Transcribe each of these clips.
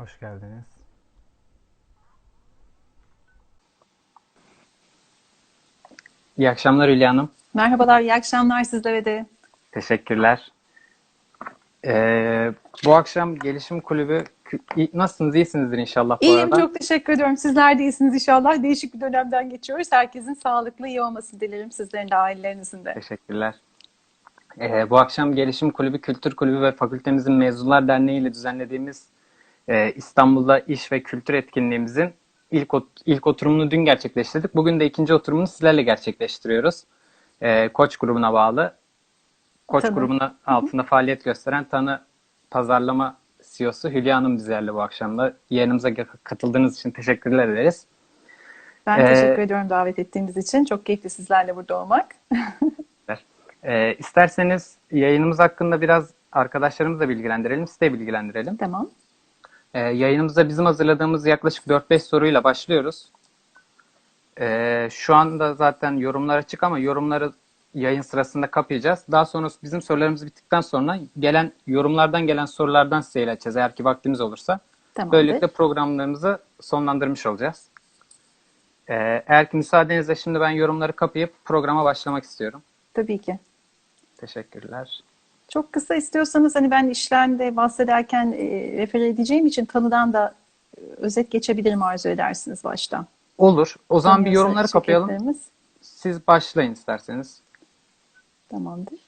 Hoş geldiniz. İyi akşamlar Hülya Hanım. Merhabalar, iyi akşamlar sizlere de. Teşekkürler. Ee, bu akşam Gelişim Kulübü nasılsınız? İyisinizdir inşallah bu İyiyim, arada. çok teşekkür ediyorum. Sizler de iyisiniz inşallah. Değişik bir dönemden geçiyoruz. Herkesin sağlıklı, iyi olmasını dilerim sizlerin de, ailelerinizin de. Teşekkürler. Ee, bu akşam Gelişim Kulübü, Kültür Kulübü ve Fakültemizin Mezunlar Derneği ile düzenlediğimiz e, İstanbul'da iş ve kültür etkinliğimizin ilk ot- ilk oturumunu dün gerçekleştirdik. Bugün de ikinci oturumunu sizlerle gerçekleştiriyoruz. Ee, Koç grubuna bağlı. Koç Tabii. grubuna altında faaliyet gösteren Tanı Pazarlama CEO'su Hülya Hanım bizlerle bu akşam da. Yayınımıza katıldığınız için teşekkürler ederiz. Ben Ee, teşekkür ediyorum davet ettiğiniz için. Çok keyifli sizlerle burada olmak. Ee, isterseniz yayınımız hakkında biraz arkadaşlarımızla bilgilendirelim, sizi de bilgilendirelim. Tamam. Ee, yayınımıza bizim hazırladığımız yaklaşık 4-5 soruyla başlıyoruz. Ee, şu anda zaten yorumlar açık ama yorumları yayın sırasında kapayacağız. Daha sonra bizim sorularımız bittikten sonra gelen yorumlardan gelen sorulardan size ileteceğiz eğer ki vaktimiz olursa. Tamamdır. Böylelikle programlarımızı sonlandırmış olacağız. Ee, eğer ki müsaadenizle şimdi ben yorumları kapayıp programa başlamak istiyorum. Tabii ki. Teşekkürler. Çok kısa istiyorsanız hani ben işten de bahsederken e, refer edeceğim için tanıdan da e, özet geçebilirim arzu edersiniz baştan. Olur. O zaman bir Tanıyorsa yorumları kapayalım. Siz başlayın isterseniz. Tamamdır.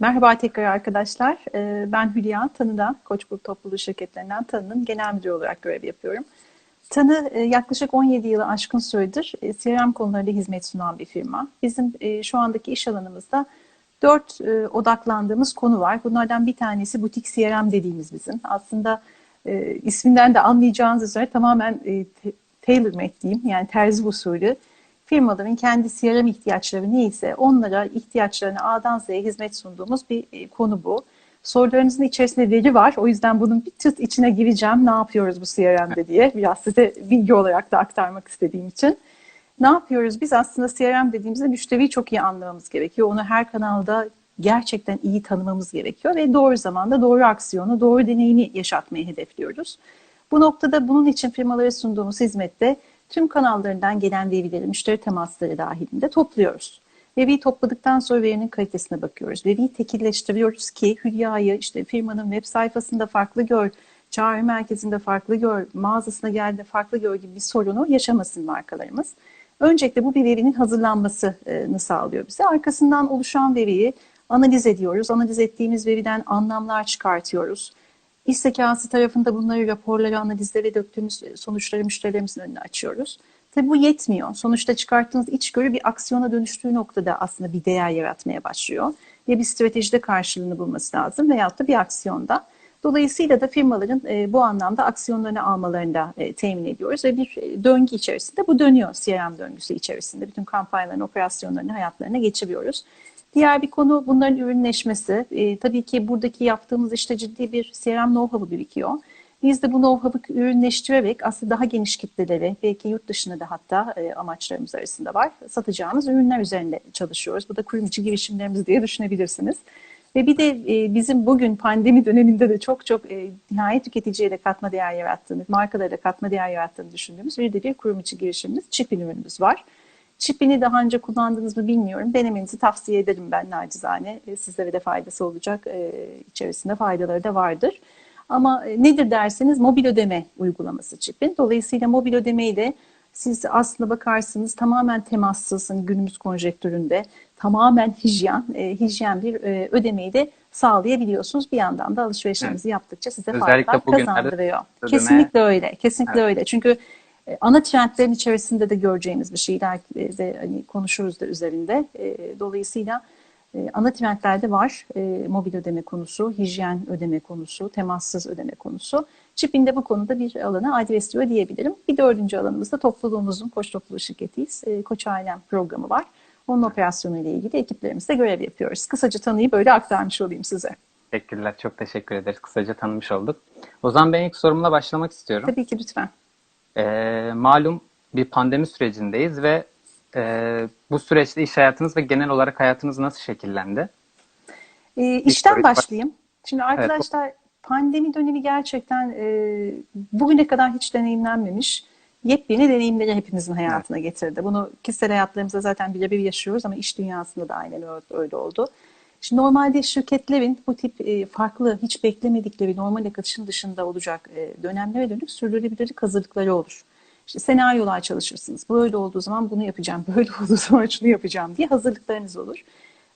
Merhaba tekrar arkadaşlar. Ee, Ben Hülya Tanı'da Koç Grup Topluluğu şirketlerinden Tanı'nın genel müdürü olarak görev yapıyorum. Tanı e, yaklaşık 17 yılı aşkın süredir e, CRM konularında hizmet sunan bir firma. Bizim e, şu andaki iş alanımızda dört e, odaklandığımız konu var. Bunlardan bir tanesi butik CRM dediğimiz bizim. Aslında e, isminden de anlayacağınız üzere tamamen e, tailor-made diyeyim yani terzi usulü firmaların kendi CRM ihtiyaçları neyse onlara ihtiyaçlarını A'dan Z'ye hizmet sunduğumuz bir e, konu bu. Sorularınızın içerisinde veri var. O yüzden bunun bir tıt içine gireceğim. Ne yapıyoruz bu CRM'de diye. Biraz size bilgi olarak da aktarmak istediğim için. Ne yapıyoruz? Biz aslında CRM dediğimizde müşteriyi çok iyi anlamamız gerekiyor. Onu her kanalda gerçekten iyi tanımamız gerekiyor ve doğru zamanda doğru aksiyonu, doğru deneyimi yaşatmayı hedefliyoruz. Bu noktada bunun için firmalara sunduğumuz hizmette tüm kanallarından gelen verileri, müşteri temasları dahilinde topluyoruz. Veriyi topladıktan sonra verinin kalitesine bakıyoruz. Veriyi tekilleştiriyoruz ki Hülya'yı işte firmanın web sayfasında farklı gör, çağrı merkezinde farklı gör, mağazasına geldiğinde farklı gör gibi bir sorunu yaşamasın markalarımız. Öncelikle bu bir verinin hazırlanmasını sağlıyor bize. Arkasından oluşan veriyi analiz ediyoruz. Analiz ettiğimiz veriden anlamlar çıkartıyoruz. İş zekası tarafında bunları raporlara, analizlere döktüğümüz sonuçları müşterilerimizin önüne açıyoruz. Tabii bu yetmiyor. Sonuçta çıkarttığınız içgörü bir aksiyona dönüştüğü noktada aslında bir değer yaratmaya başlıyor. Ya bir stratejide karşılığını bulması lazım veyahut da bir aksiyonda. Dolayısıyla da firmaların e, bu anlamda aksiyonlarını almalarını da e, temin ediyoruz ve bir e, döngü içerisinde bu dönüyor CRM döngüsü içerisinde. Bütün kampanyaların, operasyonlarını hayatlarına geçiriyoruz. Diğer bir konu bunların ürünleşmesi. E, tabii ki buradaki yaptığımız işte ciddi bir CRM know-how'u birikiyor. Biz de bu know-how'u ürünleştirerek aslında daha geniş kitlelere, belki yurt dışında da hatta e, amaçlarımız arasında var. Satacağımız ürünler üzerinde çalışıyoruz. Bu da kurum içi girişimlerimiz diye düşünebilirsiniz. Ve bir de e, bizim bugün pandemi döneminde de çok çok e, nihayet tüketiciye de katma değer yarattığımız, markalara da katma değer yarattığını düşündüğümüz bir de bir kurum içi girişimimiz, Çipin ürünümüz var. Çipini daha önce kullandınız mı bilmiyorum. Denemenizi tavsiye ederim ben nacizane. E, sizlere de faydası olacak. İçerisinde faydaları da vardır. Ama nedir derseniz mobil ödeme uygulaması çipin. Dolayısıyla mobil ödemeyi de siz aslında bakarsınız tamamen temassız hani günümüz konjektöründe tamamen hijyen, e, hijyen bir e, ödemeyi de sağlayabiliyorsunuz. Bir yandan da alışverişlerinizi yaptıkça size Özellikle bugünlerde kazandırıyor. ödeme- Kesinlikle öyle. Kesinlikle Evet. öyle. Çünkü e, ana trendlerin içerisinde de göreceğimiz bir şey. de hani konuşuruz da üzerinde. E, Dolayısıyla e, ana trendlerde var. Mobil ödeme konusu, hijyen ödeme konusu, temassız ödeme konusu. Çip'in de bu konuda bir alanı adresliyor diyebilirim. Bir dördüncü alanımızda topluluğumuzun Koç Topluluğu şirketiyiz. E, Koç Ailem programı var. Onun operasyonu ile ilgili ekiplerimizle görev yapıyoruz. Kısaca tanıyı böyle aktarmış olayım size. Teşekkürler. Çok teşekkür ederiz. Kısaca tanımış olduk. O zaman ben ilk sorumla başlamak istiyorum. Tabii ki lütfen. Ee, malum bir pandemi sürecindeyiz ve e, bu süreçte iş hayatınız ve genel olarak hayatınız nasıl şekillendi? E, işten başlayayım. Şimdi arkadaşlar pandemi dönemi gerçekten e, bugüne kadar hiç deneyimlenmemiş yepyeni deneyimleri hepimizin hayatına getirdi. Bunu kişisel hayatlarımızda zaten birebir yaşıyoruz ama iş dünyasında da aynen öyle, öyle oldu. Şimdi normalde şirketlerin bu tip e, farklı, hiç beklemedikleri normal akışın dışında olacak e, dönemlere dönük sürdürülebilirlik hazırlıkları olur. İşte senaryolar çalışırsınız. Böyle olduğu zaman bunu yapacağım, böyle olduğu zaman şunu yapacağım diye hazırlıklarınız olur.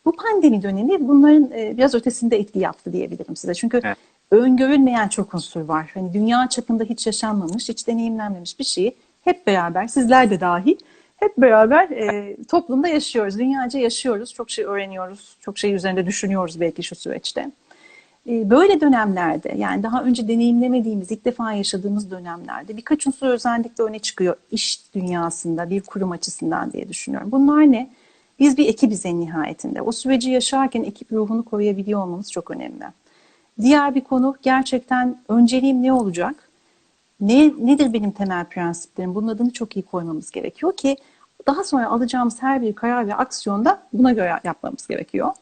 Bu pandemi dönemi bunların e, biraz ötesinde etki yaptı diyebilirim size. Çünkü Evet. Öngörülmeyen çok unsur var. Hani dünya çapında hiç yaşanmamış, hiç deneyimlenmemiş bir şeyi hep beraber, sizler de dahil, hep beraber e, toplumda yaşıyoruz. Dünyaca yaşıyoruz, çok şey öğreniyoruz, çok şey üzerinde düşünüyoruz belki şu süreçte. E, Böyle dönemlerde yani daha önce deneyimlemediğimiz, ilk defa yaşadığımız dönemlerde birkaç unsur özellikle öne çıkıyor iş dünyasında, bir kurum açısından diye düşünüyorum. Bunlar ne? Biz bir ekibiz en nihayetinde. O süreci yaşarken ekip ruhunu koruyabiliyor olmamız çok önemli. Diğer bir konu gerçekten önceliğim ne olacak? Ne, nedir benim temel prensiplerim? Bunun adını çok iyi koymamız gerekiyor ki daha sonra alacağımız her bir karar ve aksiyonda buna göre yapmamız gerekiyor.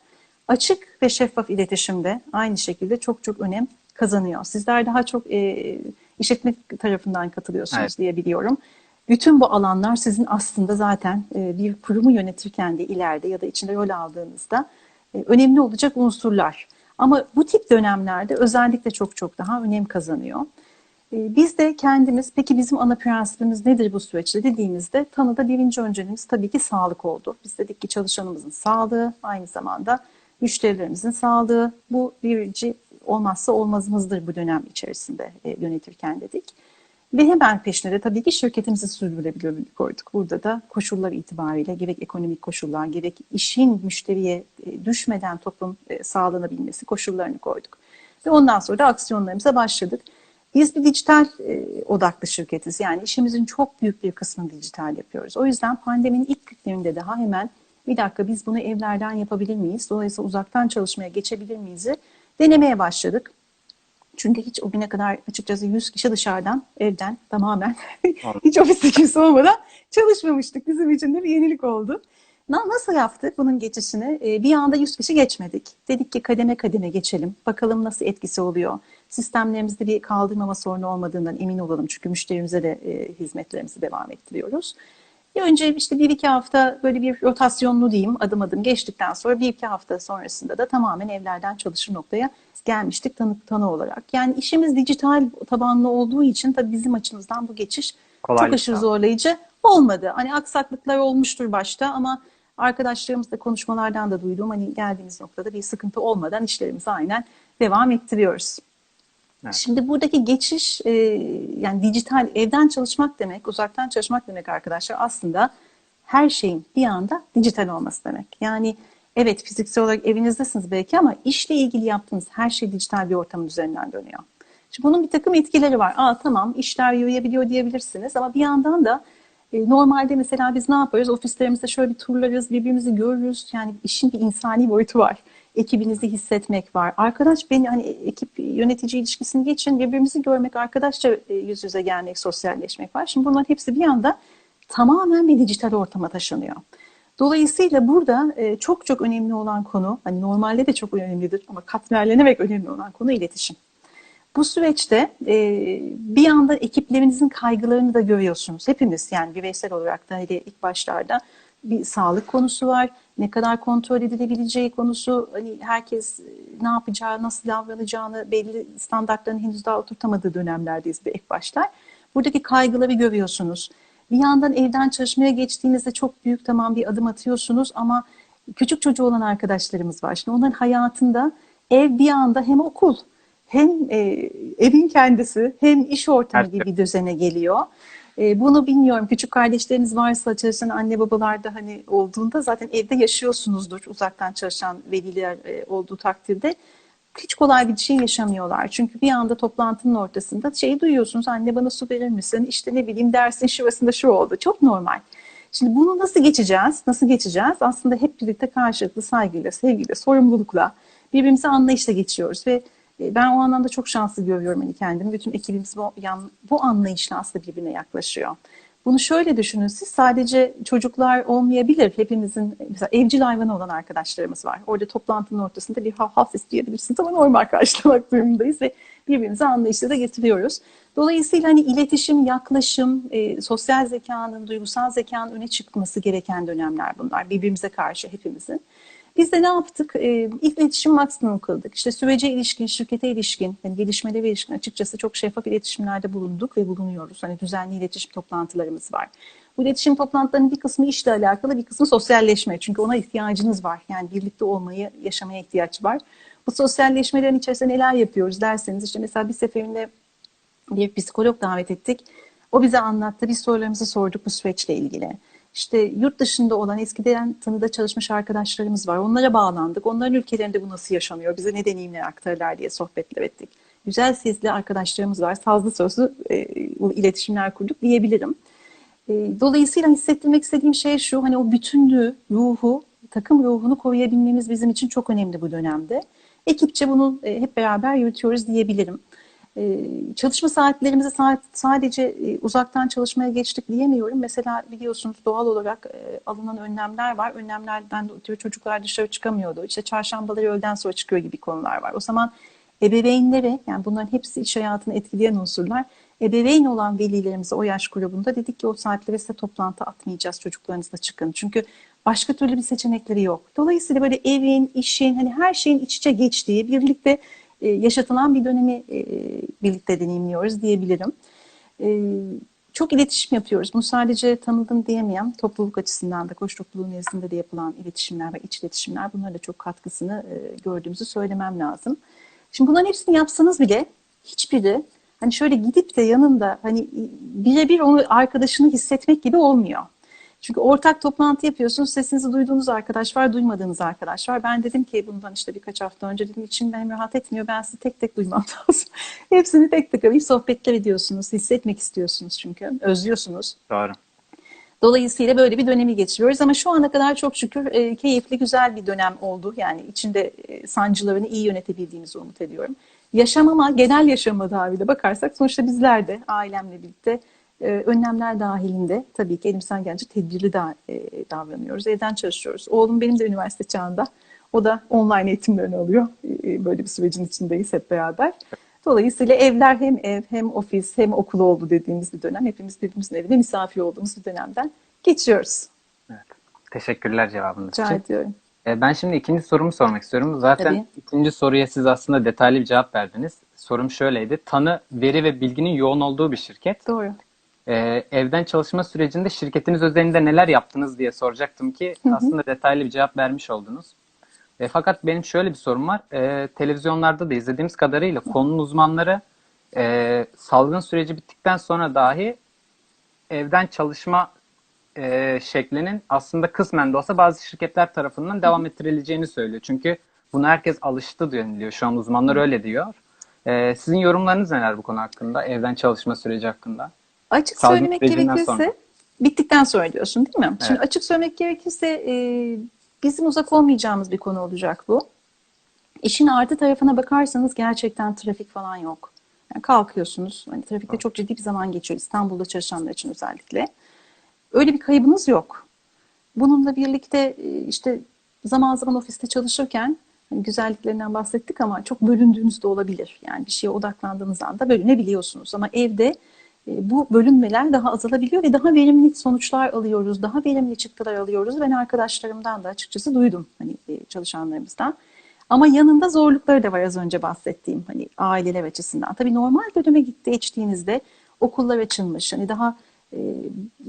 Açık ve şeffaf iletişimde aynı şekilde çok çok önem kazanıyor. Sizler daha çok e, işletme tarafından katılıyorsunuz Evet. diye biliyorum. Bütün bu alanlar sizin aslında zaten e, bir kurumu yönetirken de ileride ya da içinde rol aldığınızda e, önemli olacak unsurlar. Ama bu tip dönemlerde özellikle çok çok daha önem kazanıyor. E, Biz de kendimiz, peki bizim ana prensibimiz nedir bu süreçte dediğimizde tanıda birinci önceliğimiz tabii ki sağlık oldu. Biz dedik ki çalışanımızın sağlığı, aynı zamanda müşterilerimizin sağlığı bu birinci olmazsa olmazımızdır bu dönem içerisinde e, yönetirken dedik. Ve hemen peşine de tabii ki şirketimizin sürdürülebilirliğini koyduk. Burada da koşullar itibariyle gerek ekonomik koşullar gerek işin müşteriye e, düşmeden toplum e, sağlanabilmesi koşullarını koyduk. Ve ondan sonra da aksiyonlarımıza başladık. Biz bir dijital e, odaklı şirketiz. Yani işimizin çok büyük bir kısmını dijital yapıyoruz. O yüzden pandeminin ilk günlerinde daha hemen bir dakika biz bunu evlerden yapabilir miyiz? Dolayısıyla uzaktan çalışmaya geçebilir miyiz? Denemeye başladık. Çünkü hiç o güne kadar açıkçası 100 kişi dışarıdan, evden tamamen hiç ofiste kimse olmadan çalışmamıştık. Bizim için de bir yenilik oldu. Na- Nasıl yaptık bunun geçişini? Ee, Bir anda 100 kişi geçmedik. Dedik ki kademe kademe geçelim. Bakalım nasıl etkisi oluyor. Sistemlerimizde bir kaldırmama sorunu olmadığından emin olalım. Çünkü müşterimize de e, hizmetlerimizi devam ettiriyoruz. Bir önce işte bir iki hafta böyle bir rotasyonlu diyeyim adım adım geçtikten sonra bir iki hafta sonrasında da tamamen evlerden çalışır noktaya gelmiştik tanı, tanı olarak. Yani işimiz dijital tabanlı olduğu için tabii bizim açımızdan bu geçiş Kolaylık çok aşırı zorlayıcı olmadı. Hani aksaklıklar olmuştur başta ama arkadaşlarımızla konuşmalardan da duyduğum hani geldiğimiz noktada bir sıkıntı olmadan işlerimizi aynen devam ettiriyoruz. Evet. Şimdi buradaki geçiş e, yani dijital evden çalışmak demek, uzaktan çalışmak demek arkadaşlar aslında her şeyin bir anda dijital olması demek. Yani evet fiziksel olarak evinizdesiniz belki ama işle ilgili yaptığınız her şey dijital bir ortamın üzerinden dönüyor. Şimdi bunun bir takım etkileri var. Aa tamam işler yürüyebiliyor diyebilirsiniz ama bir yandan da normalde mesela biz ne yaparız? Ofislerimizde şöyle bir turlarız, birbirimizi görürüz. Yani işin bir insani boyutu var. Ekibinizi hissetmek var. Arkadaş beni hani ekip yönetici ilişkisini geçin birbirimizi görmek, arkadaşça e, yüz yüze gelmek, sosyalleşmek var. Şimdi bunların hepsi bir anda tamamen bir dijital ortama taşınıyor. Dolayısıyla burada e, çok çok önemli olan konu, hani normalde de çok önemlidir ama katmerlenerek önemli olan konu iletişim. Bu süreçte e, bir anda ekiplerinizin kaygılarını da görüyorsunuz. Hepimiz yani bireysel olarak da hele ilk başlarda bir sağlık konusu var. Ne kadar kontrol edilebileceği konusu, hani herkes e, ne yapacağı, nasıl davranacağını belli standartlarını henüz daha oturtamadığı dönemlerdeyiz bir ilk başlar. Buradaki kaygıları görüyorsunuz. Bir yandan evden çalışmaya geçtiğinizde çok büyük tamam bir adım atıyorsunuz ama küçük çocuğu olan arkadaşlarımız var. Şimdi onların hayatında ev bir anda hem okul hem e, evin kendisi hem iş ortamı gibi bir düzene geliyor. E, bunu bilmiyorum. Küçük kardeşleriniz varsa çalışan anne babalar da hani olduğunda zaten evde yaşıyorsunuzdur uzaktan çalışan veliler e, olduğu takdirde. Hiç kolay bir şey yaşamıyorlar. Çünkü bir anda toplantının ortasında şeyi duyuyorsunuz. Anne bana su verir misin? İşte ne bileyim dersin şurasında şu oldu. Çok normal. Şimdi bunu nasıl geçeceğiz? Nasıl geçeceğiz? Aslında hep birlikte karşılıklı saygıyla, sevgiyle, sorumlulukla birbirimize anlayışla geçiyoruz ve ben o anlamda çok şanslı görüyorum hani kendimi. Bütün ekibimiz bu, yan, bu anlayışla aslında birbirine yaklaşıyor. Bunu şöyle düşünün siz sadece çocuklar olmayabilir. Hepimizin mesela evcil hayvanı olan arkadaşlarımız var. Orada toplantının ortasında bir hav hav sesi duyabilirsiniz ama normal karşılamak durumundayız ve birbirimize anlayışla da getiriyoruz. Dolayısıyla hani iletişim, yaklaşım, e, sosyal zekanın, duygusal zekanın öne çıkması gereken dönemler bunlar. Birbirimize karşı hepimizin. Biz de ne yaptık? E, ilk iletişim maksimum kıldık. İşte sürece ilişkin, şirkete ilişkin, yani gelişmelere ilişkin açıkçası çok şeffaf iletişimlerde bulunduk ve bulunuyoruz. Hani düzenli iletişim toplantılarımız var. Bu iletişim toplantılarının bir kısmı işle alakalı, bir kısmı sosyalleşme. Çünkü ona ihtiyacınız var. Yani birlikte olmayı, yaşamaya ihtiyaç var. Bu sosyalleşmelerin içerisinde neler yapıyoruz derseniz işte mesela bir seferinde bir psikolog davet ettik. O bize anlattı. Biz sorularımızı sorduk bu süreçle ilgili. İşte yurt dışında olan eskiden tanıda çalışmış arkadaşlarımız var. Onlara bağlandık. Onların ülkelerinde bu nasıl yaşanıyor? Bize ne deneyimler aktarırlar diye sohbetler ettik. Güzel sesli arkadaşlarımız var. Sazlı sözlü e, iletişimler kurduk diyebilirim. E, dolayısıyla hissettirmek istediğim şey şu. Hani o bütünlüğü, ruhu, takım ruhunu koruyabilmemiz bizim için çok önemli bu dönemde. Ekipçe bunu e, hep beraber yürütüyoruz diyebilirim. Ee, çalışma saatlerimizi sadece e, uzaktan çalışmaya geçtik diyemiyorum. Mesela biliyorsunuz doğal olarak e, alınan önlemler var. Önlemlerden ötürü çocuklar dışarı çıkamıyordu. İşte çarşambaları öğleden sonra çıkıyor gibi konular var. O zaman ebeveynlere yani bunların hepsi iş hayatını etkileyen unsurlar. Ebeveyn olan velilerimize o yaş grubunda dedik ki o saatlere size toplantı atmayacağız çocuklarınızla çıkın. Çünkü başka türlü bir seçenekleri yok. Dolayısıyla böyle evin, işin hani her şeyin iç içe geçtiği birlikte e, yaşatılan bir dönemi e, birlikte deneyimliyoruz diyebilirim. E, çok iletişim yapıyoruz. Bunu sadece tanıdım diyemeyem. Topluluk açısından da, koç topluluğu nezdinde de yapılan iletişimler ve iç iletişimler bunlara da çok katkısını gördüğümüzü söylemem lazım. Şimdi bunların hepsini yapsanız bile hiçbiri hani şöyle gidip de yanında hani birebir onu arkadaşını hissetmek gibi olmuyor. Çünkü ortak toplantı yapıyorsunuz. Sesinizi duyduğunuz arkadaş var, duymadığınız arkadaş var. Ben dedim ki bundan işte birkaç hafta önce dedim içim benim rahat etmiyor. Ben sizi tek tek duymam lazım. Hepsini tek tek arayıp sohbetler ediyorsunuz. Hissetmek istiyorsunuz çünkü. Özlüyorsunuz. Doğru. Dolayısıyla böyle bir dönemi geçiriyoruz ama şu ana kadar çok şükür e, keyifli, güzel bir dönem oldu. Yani içinde e, sancılarını iyi yönetebildiğimizi umut ediyorum. Yaşam ama genel yaşama dahiline bakarsak sonuçta bizler de ailemle birlikte e, önlemler dahilinde tabii ki elimizden gelince tedbirli da, e, davranıyoruz. Evden çalışıyoruz. Oğlum benim de üniversite çağında. O da online eğitimlerini alıyor. E, böyle bir sürecin içindeyiz hep beraber. Dolayısıyla evler hem ev hem ofis hem okul oldu dediğimiz bir dönem. Hepimiz birbirimizin evinde misafir olduğumuz bir dönemden geçiyoruz. Evet. Teşekkürler cevabınız Rica için. ediyorum. Ben şimdi ikinci sorumu sormak istiyorum. Zaten Tabii. ikinci soruya siz aslında detaylı bir cevap verdiniz. Sorum şöyleydi. Tanı, veri ve bilginin yoğun olduğu bir şirket. Doğru. Ee, evden çalışma sürecinde şirketiniz özelinde neler yaptınız diye soracaktım ki Hı hı. aslında detaylı bir cevap vermiş oldunuz. E, fakat benim şöyle bir sorum var. E, televizyonlarda da izlediğimiz kadarıyla konunun uzmanları e, salgın süreci bittikten sonra dahi evden çalışma e, şeklinin aslında kısmen de olsa bazı şirketler tarafından devam ettirileceğini söylüyor. Çünkü buna herkes alıştı deniliyor. Şu an uzmanlar öyle diyor. E, sizin yorumlarınız neler bu konu hakkında? Evden çalışma süreci hakkında? Açık Salgın söylemek gerekirse sonra. bittikten sonra diyorsun değil mi? Şimdi Evet. açık söylemek gerekirse e, bizim uzak olmayacağımız bir konu olacak bu. İşin artı tarafına bakarsanız gerçekten trafik falan yok. Yani kalkıyorsunuz. Hani trafikte çok ciddi bir zaman geçiyor İstanbul'da çalışanlar için özellikle. Öyle bir kaybınız yok. Bununla birlikte e, işte zaman zaman ofiste çalışırken hani güzelliklerinden bahsettik ama çok bölündüğünüz de olabilir. Yani bir şeye odaklandığınız anda bölünebiliyorsunuz. Ama evde bu bölünmeler daha azalabiliyor ve daha verimli sonuçlar alıyoruz, daha verimli çıktılar alıyoruz. Ben arkadaşlarımdan da açıkçası duydum hani e, çalışanlarımızdan. Ama yanında zorlukları da var az önce bahsettiğim hani aileler açısından. Tabii normal döneme gitti geçtiğinizde okullar açılmış. Hani daha e,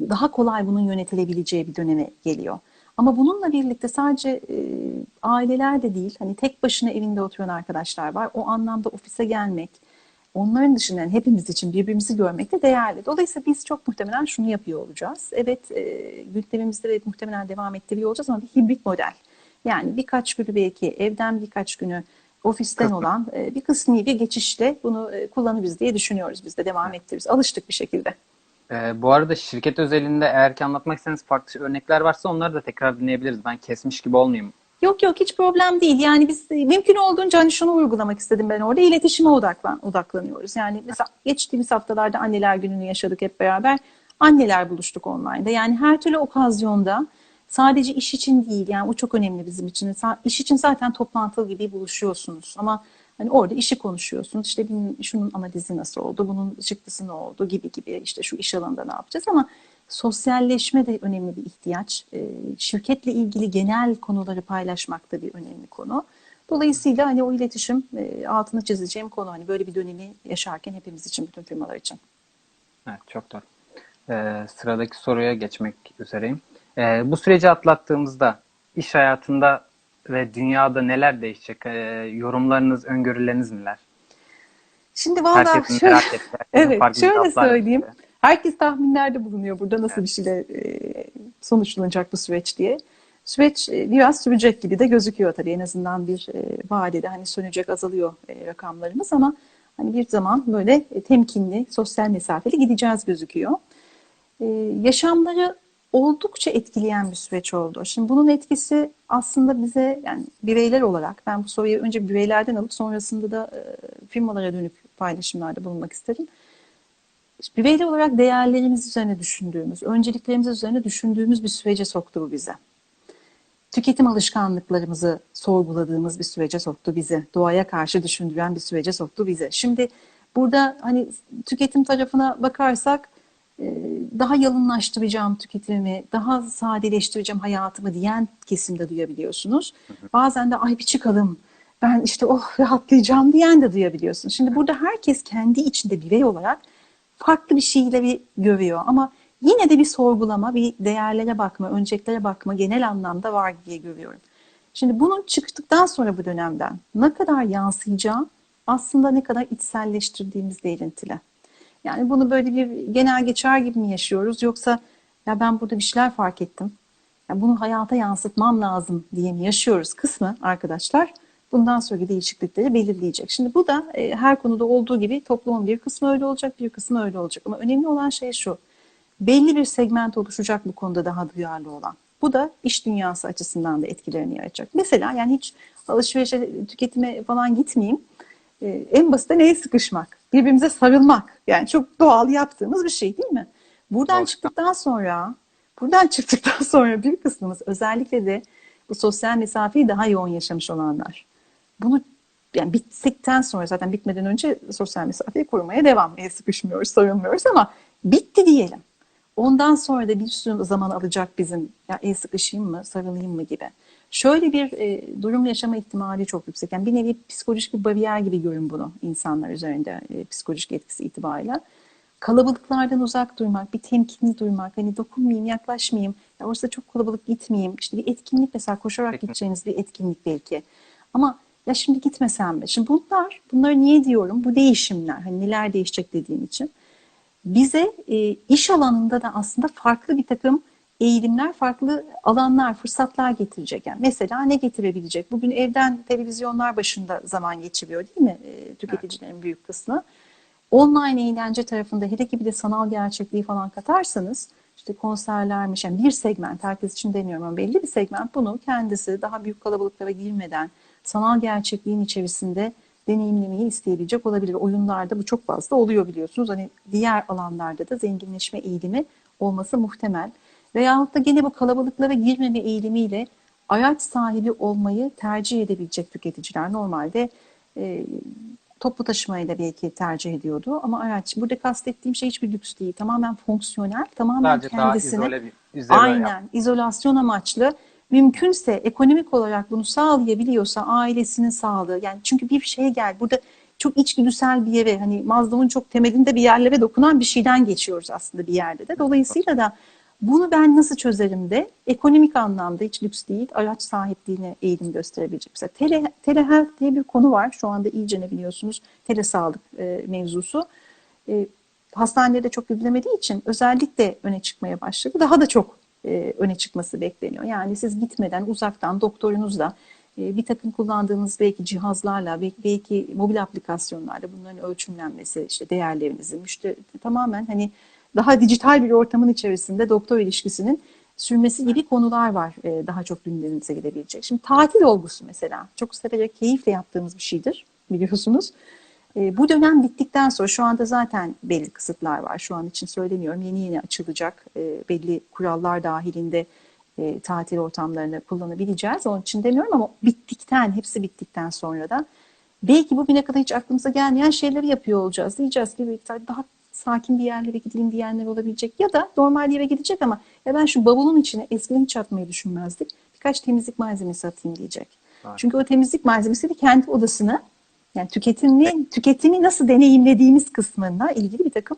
daha kolay bunun yönetilebileceği bir döneme geliyor. Ama bununla birlikte sadece e, aileler de değil, hani tek başına evinde oturan arkadaşlar var. O anlamda ofise gelmek, onların dışında yani hepimiz için birbirimizi görmek de değerli. Dolayısıyla biz çok muhtemelen şunu yapıyor olacağız. Evet, e, gündemimizde ve muhtemelen devam ettiriyor olacağız ama bir hibrit model. Yani birkaç günü belki evden birkaç günü ofisten olan e, bir kısmi bir geçişle bunu e, kullanırız diye düşünüyoruz biz de devam ettiririz. Alıştık bir şekilde. Ee, bu arada şirket özelinde eğer ki anlatmak isterseniz farklı örnekler varsa onları da tekrar dinleyebiliriz. Ben kesmiş gibi olmayayım. Yok yok hiç problem değil. Yani biz e, mümkün olduğunca hani şunu uygulamak istedim ben orada. iletişime odaklan, odaklanıyoruz. Yani mesela geçtiğimiz haftalarda anneler gününü yaşadık hep beraber. Anneler buluştuk online'da. Yani her türlü okazyonda sadece iş için değil yani o çok önemli bizim için. İş için zaten toplantılı gibi buluşuyorsunuz ama hani orada işi konuşuyorsunuz. İşte şunun analizi nasıl oldu, bunun çıktısı ne oldu gibi gibi işte şu iş alanında ne yapacağız ama sosyalleşme de önemli bir ihtiyaç. Ee, Şirketle ilgili genel konuları paylaşmak da bir önemli konu. Dolayısıyla hani o iletişim e, altını çizeceğim konu hani böyle bir dönemi yaşarken hepimiz için bütün firmalar için. Evet, çok doğru. Ee, sıradaki soruya geçmek üzereyim. Ee, bu süreci atlattığımızda iş hayatında ve dünyada neler değişecek? Ee, yorumlarınız, öngörüleriniz neler? Şimdi valla şöyle, evet şöyle söyleyeyim. verdiği. Herkes tahminlerde bulunuyor burada nasıl bir şeyle e, sonuçlanacak bu süreç diye. Süreç e, biraz sürecek gibi de gözüküyor tabii en azından bir e, vadede hani sönecek azalıyor rakamlarımız ama hani bir zaman böyle temkinli, sosyal mesafeli gideceğiz gözüküyor. Yaşamları oldukça etkileyen bir süreç oldu. Şimdi bunun etkisi aslında bize yani bireyler olarak ben bu soruyu önce bireylerden alıp sonrasında da firmalara dönük paylaşımlarda bulunmak isterim. Bireyler olarak değerlerimiz üzerine düşündüğümüz, önceliklerimiz üzerine düşündüğümüz bir sürece soktu bu bize. Tüketim alışkanlıklarımızı sorguladığımız bir sürece soktu bizi. Doğaya karşı düşündüren bir sürece soktu bizi. Şimdi burada hani tüketim tarafına bakarsak e, daha yalınlaştıracağım tüketimimi, daha sadeleştireceğim hayatımı diyen kesimde duyabiliyorsunuz. Bazen de ay bir çıkalım, ben işte oh rahatlayacağım diyen de duyabiliyorsunuz. Şimdi burada herkes kendi içinde birey olarak farklı bir şeyleri görüyor ama yine de bir sorgulama, bir değerlere bakma, önceliklere bakma genel anlamda var diye görüyorum. Şimdi bunun çıktıktan sonra bu dönemden ne kadar yansıyacağı aslında ne kadar içselleştirdiğimizle ilintili. Yani bunu böyle bir genel geçer gibi mi yaşıyoruz yoksa ya ben burada bir şeyler fark ettim. Ya bunu hayata yansıtmam lazım diye mi yaşıyoruz kısmı arkadaşlar bundan sonraki değişiklikleri belirleyecek. Şimdi bu da e, her konuda olduğu gibi toplumun bir kısmı öyle olacak, bir kısmı öyle olacak. Ama önemli olan şey şu. Belli bir segment oluşacak bu konuda daha duyarlı olan. Bu da iş dünyası açısından da etkilerini yaratacak. Mesela yani hiç alışverişe, tüketime falan gitmeyeyim. Ee, en basit de neye sıkışmak? Birbirimize sarılmak. Yani çok doğal yaptığımız bir şey değil mi? Buradan Doğru. çıktıktan sonra, buradan çıktıktan sonra bir kısmımız özellikle de bu sosyal mesafeyi daha yoğun yaşamış olanlar. Bunu yani bittikten sonra zaten bitmeden önce sosyal mesafeyi korumaya devam. El sıkışmıyoruz, sarılmıyoruz ama bitti diyelim. Ondan sonra da bir sürü zaman alacak bizim ya el sıkışayım mı, sarılayım mı gibi. Şöyle bir e, durum yaşama ihtimali çok yüksek. Yani bir nevi psikolojik bir bariyer gibi görün bunu insanlar üzerinde e, psikolojik etkisi itibariyle. Kalabalıklardan uzak durmak, bir temkinli durmak, hani dokunmayayım, yaklaşmayayım, ya orası çok kalabalık gitmeyeyim. İşte bir etkinlik mesela koşarak gideceğiniz bir etkinlik belki. Ama ya şimdi gitmesem mi? Şimdi bunlar, bunları niye diyorum? Bu değişimler, hani neler değişecek dediğim için bize e, iş alanında da aslında farklı bir takım eğilimler, farklı alanlar, fırsatlar getirecek. Yani mesela ne getirebilecek? Bugün evden televizyonlar başında zaman geçiriyor değil mi e, tüketicilerin büyük kısmı? Online eğlence tarafında hele ki bir de sanal gerçekliği falan katarsanız işte konserlermiş yani bir segment herkes için demiyorum ama belli bir segment bunu kendisi daha büyük kalabalıklara girmeden sanal gerçekliğin içerisinde deneyimlemeyi isteyebilecek olabilir. Oyunlarda bu çok fazla oluyor biliyorsunuz. Hani diğer alanlarda da zenginleşme eğilimi olması muhtemel. Veyahut da gene bu kalabalıklara girmeme eğilimiyle araç sahibi olmayı tercih edebilecek tüketiciler normalde e, toplu taşımayı da belki tercih ediyordu. Ama araç, burada kastettiğim şey hiçbir lüks değil. Tamamen fonksiyonel, tamamen Sadece daha kendisini izole bir izole yap- aynen izolasyon amaçlı mümkünse ekonomik olarak bunu sağlayabiliyorsa ailesinin sağlığı yani çünkü bir şey gel burada çok içgüdüsel bir yere hani Maslow'un çok temelinde bir yerlere dokunan bir şeyden geçiyoruz aslında bir yerde de. Dolayısıyla da bunu ben nasıl çözerim de ekonomik anlamda hiç lüks değil araç sahipliğine eğilim gösterebilecek. Mesela tele, telehealth diye bir konu var şu anda iyice ne biliyorsunuz telesağlık e, mevzusu. E, hastanelerde çok güdülemediği için özellikle öne çıkmaya başladı. Daha da çok e, öne çıkması bekleniyor. Yani siz gitmeden uzaktan doktorunuzla e, bir takım kullandığınız belki cihazlarla, belki, mobil aplikasyonlarla bunların ölçümlenmesi, işte değerlerinizin, müşteri tamamen hani daha dijital bir ortamın içerisinde doktor ilişkisinin sürmesi gibi konular var e, daha çok gündemimize gidebilecek. Şimdi tatil olgusu mesela çok severek keyifle yaptığımız bir şeydir biliyorsunuz. E, bu dönem bittikten sonra şu anda zaten belli kısıtlar var. Şu an için söylemiyorum. Yeni yeni açılacak e, belli kurallar dahilinde e, tatil ortamlarını kullanabileceğiz. Onun için demiyorum ama bittikten, hepsi bittikten sonra da belki bugüne kadar hiç aklımıza gelmeyen şeyleri yapıyor olacağız. Diyeceğiz ki daha sakin bir yerlere gidelim diyenler olabilecek ya da normal yere gidecek ama ya ben şu bavulun içine eskiden hiç atmayı düşünmezdik. Birkaç temizlik malzemesi atayım diyecek. Evet. Çünkü o temizlik malzemesi de kendi odasını yani tüketimi, tüketimi nasıl deneyimlediğimiz kısmında ilgili bir takım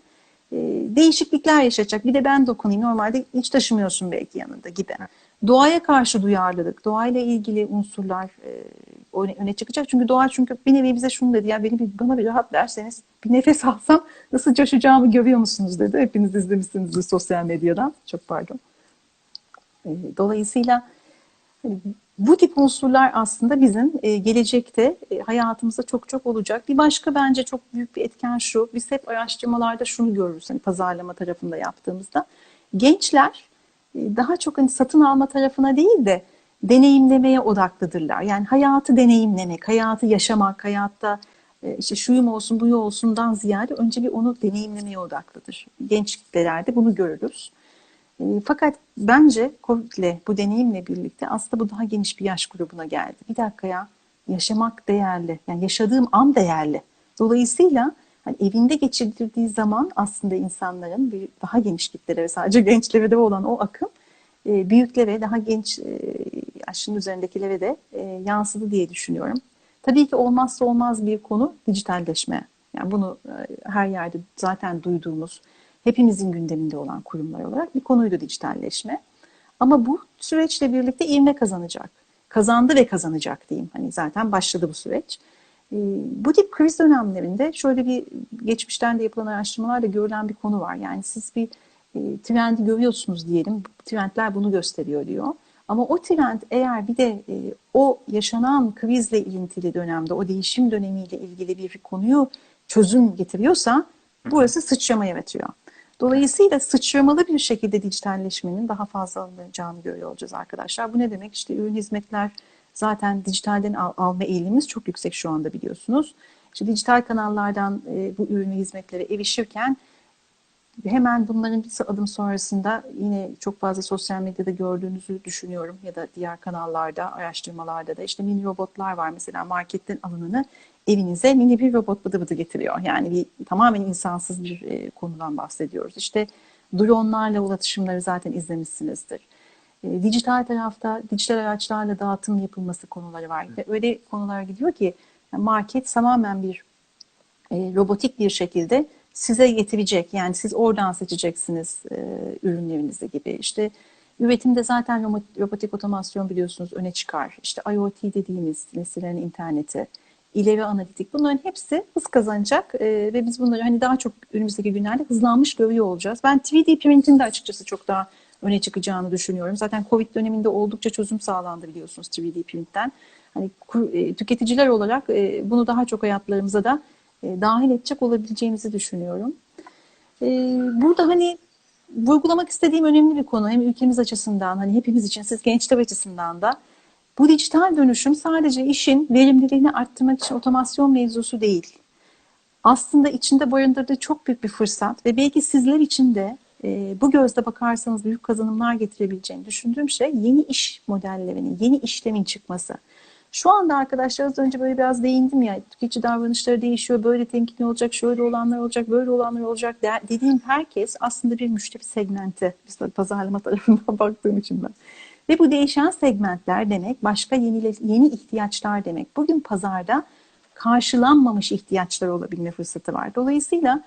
e, değişiklikler yaşayacak. Bir de ben dokunayım. Normalde hiç taşımıyorsun belki yanında gibi. Doğaya karşı duyarlılık, doğayla ilgili unsurlar e, öne, çıkacak. Çünkü doğa çünkü bir nevi bize şunu dedi ya beni bir, bana bir rahat verseniz bir nefes alsam nasıl coşacağımı görüyor musunuz dedi. Hepiniz izlemişsinizdir sosyal medyadan. Çok pardon. E, dolayısıyla hani bu tip unsurlar aslında bizim e, gelecekte e, hayatımızda çok çok olacak. Bir başka bence çok büyük bir etken şu. Biz hep araştırmalarda şunu görürüz hani pazarlama tarafında yaptığımızda. Gençler e, daha çok hani satın alma tarafına değil de deneyimlemeye odaklıdırlar. Yani hayatı deneyimlemek, hayatı yaşamak, hayatta e, işte şuyum olsun, buyu olsundan ziyade önce bir onu deneyimlemeye odaklıdır. Genç kitlelerde bunu görürüz. E, Fakat bence Covid'le bu deneyimle birlikte aslında bu daha geniş bir yaş grubuna geldi. Bir dakika ya yaşamak değerli. Yani yaşadığım an değerli. Dolayısıyla hani evinde geçirdiği zaman aslında insanların bir daha geniş kitlelere sadece gençlere de olan o akım e, büyüklere daha genç e, yaşın üzerindekilere de e, yansıdı diye düşünüyorum. Tabii ki olmazsa olmaz bir konu dijitalleşme. Yani bunu her yerde zaten duyduğumuz hepimizin gündeminde olan kurumlar olarak bir konuydu dijitalleşme. Ama bu süreçle birlikte ivme kazanacak. Kazandı ve kazanacak diyeyim. Hani zaten başladı bu süreç. Ee, Bu tip kriz dönemlerinde şöyle bir geçmişten de yapılan araştırmalarda görülen bir konu var. Yani siz bir e, trendi görüyorsunuz diyelim. Trendler bunu gösteriyor diyor. Ama o trend eğer bir de e, o yaşanan krizle ilintili dönemde, o değişim dönemiyle ilgili bir konuyu çözüm getiriyorsa burası sıçrama yaratıyor. Dolayısıyla sıçramalı bir şekilde dijitalleşmenin daha fazla alınacağını görüyor olacağız arkadaşlar. Bu ne demek? İşte ürün hizmetler zaten dijitalden al, alma eğilimimiz çok yüksek şu anda biliyorsunuz. İşte dijital kanallardan e, bu ürün hizmetlere erişirken hemen bunların bir adım sonrasında yine çok fazla sosyal medyada gördüğünüzü düşünüyorum ya da diğer kanallarda, araştırmalarda da işte mini robotlar var mesela marketten alınanı evinize mini bir robot bıdı bıdı getiriyor. Yani bir tamamen insansız bir e, konudan bahsediyoruz. İşte dronlarla ulaşımları zaten izlemişsinizdir. E, dijital tarafta dijital araçlarla dağıtım yapılması konuları var. Ve öyle konulara gidiyor ki market tamamen bir e, robotik bir şekilde size getirecek. Yani siz oradan seçeceksiniz e, ürünlerinizi gibi. İşte üretimde zaten robot- robotik otomasyon biliyorsunuz öne çıkar. İşte IoT dediğimiz nesillerin interneti, ileri analitik bunların hepsi hız kazanacak e, ve biz bunları hani daha çok önümüzdeki günlerde hızlanmış görüyor olacağız. Ben 3D printin de açıkçası çok daha öne çıkacağını düşünüyorum. Zaten Covid döneminde oldukça çözüm sağlandı biliyorsunuz 3D printten. Hani e, tüketiciler olarak e, bunu daha çok hayatlarımıza da e, dahil edecek olabileceğimizi düşünüyorum. E, burada hani vurgulamak istediğim önemli bir konu hem ülkemiz açısından hani hepimiz için siz gençler açısından da bu dijital dönüşüm sadece işin verimliliğini arttırmak için otomasyon mevzusu değil. Aslında içinde barındırdığı çok büyük bir fırsat ve belki sizler için de e, bu gözle bakarsanız büyük kazanımlar getirebileceğini düşündüğüm şey yeni iş modellerinin, yeni işlemin çıkması. Şu anda arkadaşlar az önce böyle biraz değindim ya tüketici davranışları değişiyor, böyle temkinli olacak, şöyle olanlar olacak, böyle olanlar olacak de- dediğim herkes aslında bir müşteri segmenti. Biz pazarlama tarafından baktığım için ben. Ve bu değişen segmentler demek başka yeni, yeni ihtiyaçlar demek. Bugün pazarda karşılanmamış ihtiyaçlar olabilme fırsatı var. Dolayısıyla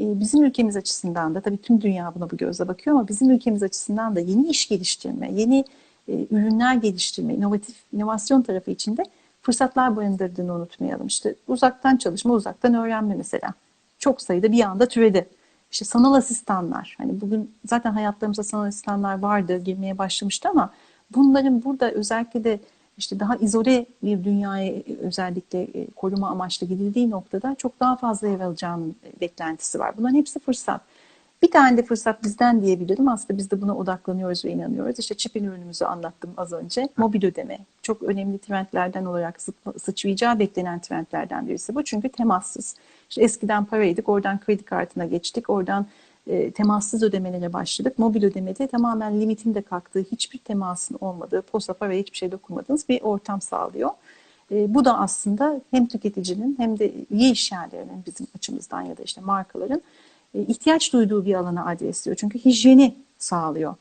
e, bizim ülkemiz açısından da tabii tüm dünya buna bu gözle bakıyor ama bizim ülkemiz açısından da yeni iş geliştirme, yeni e, ürünler geliştirme, inovatif inovasyon tarafı içinde fırsatlar barındırdığını unutmayalım. İşte uzaktan çalışma, uzaktan öğrenme mesela. Çok sayıda bir anda türedi. İşte sanal asistanlar. Hani bugün zaten hayatlarımızda sanal asistanlar vardı, girmeye başlamıştı ama bunların burada özellikle de işte daha izole bir dünyaya özellikle e, koruma amaçlı gidildiği noktada çok daha fazla yer alacağının beklentisi var. Bunların hepsi fırsat. Bir tane de fırsat bizden diyebilirim. Aslında biz de buna odaklanıyoruz ve inanıyoruz. İşte çipin ürünümüzü anlattım az önce. Mobil ödeme çok önemli trendlerden olarak sıçra- sıçrayacağı beklenen trendlerden birisi bu. Çünkü temassız. İşte eskiden paraydık, oradan kredi kartına geçtik, oradan e, temassız ödemelere başladık. Mobil ödemede tamamen limitin de kalktığı, hiçbir temasın olmadığı, posta paraya hiçbir şey dokunmadığınız bir ortam sağlıyor. E, bu da aslında hem tüketicinin hem de üye işyerlerinin bizim açımızdan ya da işte markaların ihtiyaç duyduğu bir alana adresliyor. Çünkü hijyeni sağlıyor.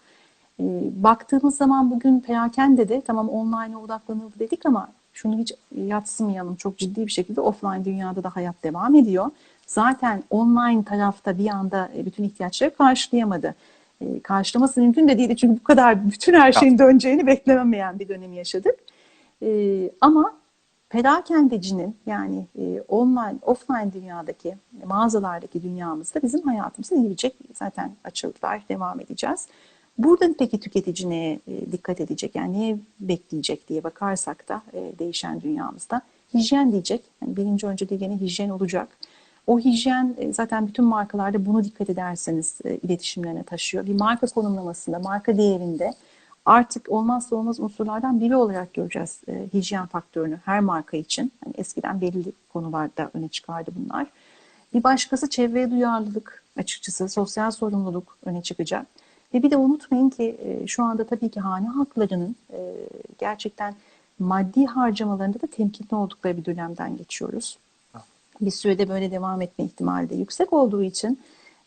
E, baktığımız zaman bugün perakende de tamam online'a odaklanıldı dedik ama şunu hiç yatsımayalım çok ciddi bir şekilde offline dünyada da hayat devam ediyor. Zaten online tarafta bir anda e, bütün ihtiyaçları karşılayamadı. E, karşılaması mümkün de değildi çünkü bu kadar bütün her şeyin döneceğini beklememeyen bir dönemi yaşadık. E, ama perakendecinin yani e, online, offline dünyadaki, mağazalardaki dünyamızda bizim hayatımıza girecek. Zaten açıldılar, devam edeceğiz. Burada peki tüketici neye e, dikkat edecek, yani neye bekleyecek diye bakarsak da e, değişen dünyamızda hijyen diyecek. Yani birinci önceliği gene hijyen olacak. O hijyen e, zaten bütün markalarda bunu dikkat ederseniz e, iletişimlerine taşıyor. Bir marka konumlamasında, marka değerinde artık olmazsa olmaz unsurlardan biri olarak göreceğiz e, hijyen faktörünü her marka için. Hani eskiden belli konularda öne çıkardı bunlar. Bir başkası çevreye duyarlılık açıkçası sosyal sorumluluk öne çıkacak. Ve bir de unutmayın ki e, şu anda tabii ki hane halklarının e, gerçekten maddi harcamalarında da temkinli oldukları bir dönemden geçiyoruz. Bir sürede böyle devam etme ihtimali de yüksek olduğu için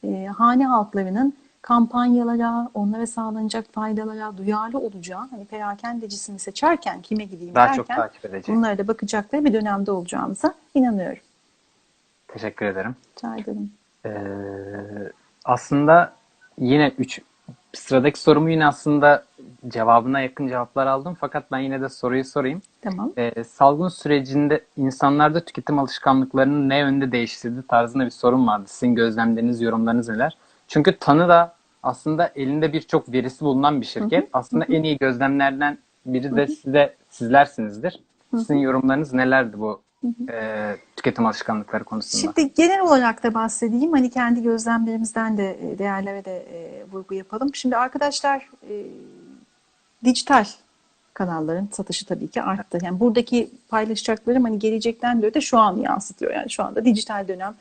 e, hane halklarının kampanyalara, onlara sağlanacak faydalara duyarlı olacağı, hani perakendecisini seçerken kime gideyim Daha çok derken takip edecek. bunlara da bakacakları bir dönemde olacağımıza inanıyorum. Teşekkür ederim. Rica ederim. Ee, aslında yine üç sıradaki sorumu yine aslında cevabına yakın cevaplar aldım. Fakat ben yine de soruyu sorayım. Tamam. Ee, salgın sürecinde insanlarda tüketim alışkanlıklarını ne yönde değiştirdi tarzında bir sorun vardı. Sizin gözlemleriniz, yorumlarınız neler? Çünkü Tanı da aslında elinde birçok verisi bulunan bir şirket. Aslında en iyi gözlemlerden biri de size sizlersinizdir. Sizin yorumlarınız nelerdi bu e, tüketim alışkanlıkları konusunda? Şimdi genel olarak da bahsedeyim. Hani kendi gözlemlerimizden de değerlere de e, vurgu yapalım. Şimdi arkadaşlar e, dijital kanalların satışı tabii ki arttı. Yani buradaki paylaşacaklarım hani gelecekten de öte şu an yansıtıyor. Yani şu anda dijital dönem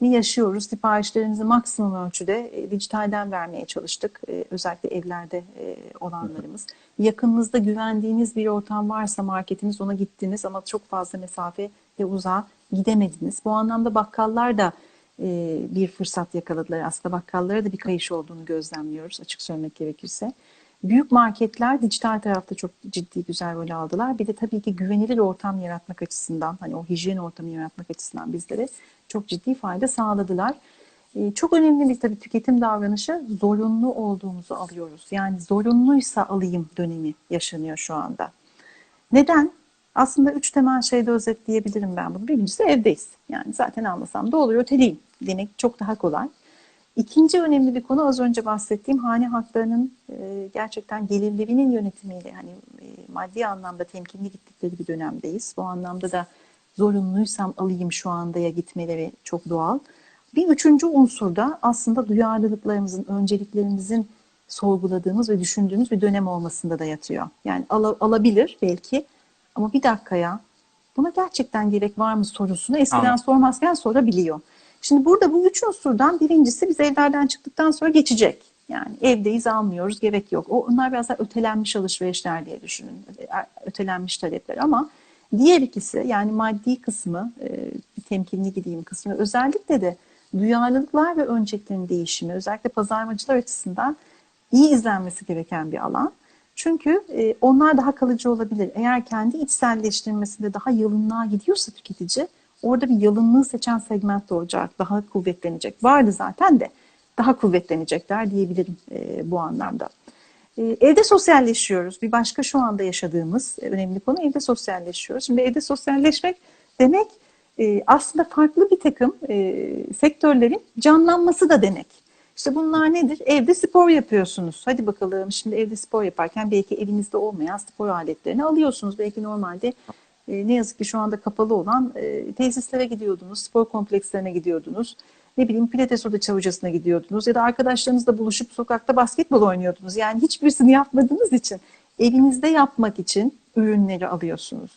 yaşıyoruz? Siparişlerimizi maksimum ölçüde e, dijitalden vermeye çalıştık. E, özellikle evlerde e, olanlarımız. Yakınınızda güvendiğiniz bir ortam varsa marketiniz ona gittiniz ama çok fazla mesafe ve uzağa gidemediniz. Bu anlamda bakkallar da bir fırsat yakaladılar. Aslında bakkallara da bir kayış olduğunu gözlemliyoruz açık söylemek gerekirse. Büyük marketler dijital tarafta çok ciddi güzel rol aldılar. Bir de tabii ki güvenilir ortam yaratmak açısından, hani o hijyen ortamı yaratmak açısından bizlere çok ciddi fayda sağladılar. Ee, çok önemli bir tabii tüketim davranışı zorunlu olduğumuzu alıyoruz. Yani zorunluysa alayım dönemi yaşanıyor şu anda. Neden? Aslında üç temel şeyde özetleyebilirim ben bunu. Birincisi evdeyiz. Yani zaten almasam da olur öteleyim demek çok daha kolay. İkinci önemli bir konu az önce bahsettiğim hane haklarının e, gerçekten gelirlerinin yönetimiyle hani e, maddi anlamda temkinli gittikleri bir dönemdeyiz. Bu anlamda da zorunluysam alayım şu andaya gitmeleri çok doğal. Bir üçüncü unsur da aslında duyarlılıklarımızın, önceliklerimizin sorguladığımız ve düşündüğümüz bir dönem olmasında da yatıyor. Yani ala- alabilir belki ama bir dakikaya buna gerçekten gerek var mı sorusunu eskiden Anladım. sormazken sorabiliyor. Şimdi burada bu üç unsurdan birincisi biz evlerden çıktıktan sonra geçecek. Yani evdeyiz almıyoruz gerek yok. O, onlar biraz daha ötelenmiş alışverişler diye düşünün. Ötelenmiş talepler ama diğer ikisi yani maddi kısmı e, bir temkinli gideyim kısmı özellikle de duyarlılıklar ve önceliklerin değişimi özellikle pazarmacılar açısından iyi izlenmesi gereken bir alan. Çünkü e, onlar daha kalıcı olabilir. Eğer kendi içselleştirmesinde daha yalınlığa gidiyorsa tüketici orada bir yalınlığı seçen segment doğacak, daha kuvvetlenecek. Vardı zaten de daha kuvvetlenecekler diyebilirim e, bu anlamda. E, evde sosyalleşiyoruz. Bir başka şu anda yaşadığımız e, önemli konu evde sosyalleşiyoruz. Şimdi evde sosyalleşmek demek e, aslında farklı bir takım e, sektörlerin canlanması da demek. İşte bunlar nedir? Evde spor yapıyorsunuz. Hadi bakalım şimdi evde spor yaparken belki evinizde olmayan spor aletlerini alıyorsunuz. Belki normalde e, ne yazık ki şu anda kapalı olan e, tesislere gidiyordunuz, spor komplekslerine gidiyordunuz. Ne bileyim pilates oda hocasına gidiyordunuz ya da arkadaşlarınızla buluşup sokakta basketbol oynuyordunuz. Yani hiçbirisini yapmadığınız için evinizde yapmak için ürünleri alıyorsunuz.